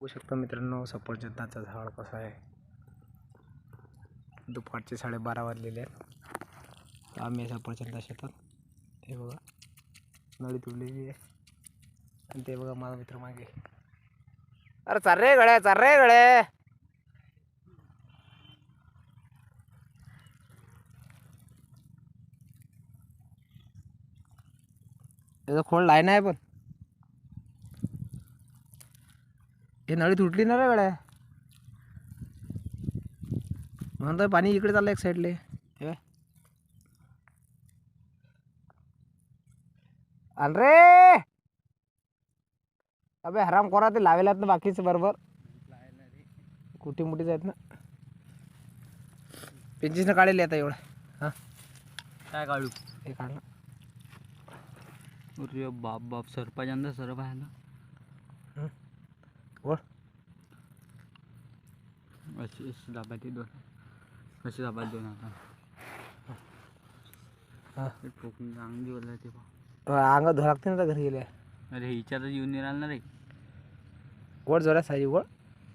बघू शकता मित्रांनो सफरचंदाचं झाड कसं आहे. दुपारचे साडेबारा वाजलेले आहेत. आम्ही सफरचंदा शेतात. हे बघा नळी तुडलेली आहे. आणि ते बघा माझा मित्र मागे. अरे चार रे गड्या चार रे गड्या. त्याचा खोड लाय नाही पण. हे नळी तुटली ना रे गड्या? म्हणून तर पाणी इकडे चाललं एक साईडले हे आण रे! अबे हराम करा ते लावेलात ना बाकीचे बरोबर. कुठे मुठीच आहेत ना. पेंचीसनं काढले आता एवढं. हां. काय काढू? हे काढलं अरे बाप बाप सरपंचांना सरप आहे ना. अशी अशी दाबायची दोन कशी दाबायची दोन आता हां ठोकून चांगली बोलला ते अंगात धुवा लागते ना आता घरी गेले अरे हिच्यातच येऊन नाही ना रे वड जोरात साई वड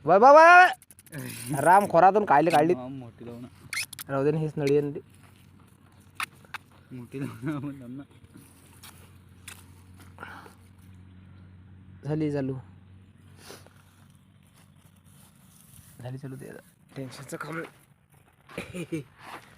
बाय बाय बाय राम खोरातून काढली काढली मोठी लावून. राहू दे ना हीच नळी आहे. मोठी लावून झाली चालू झाली चालू ते टेन्शनचं काम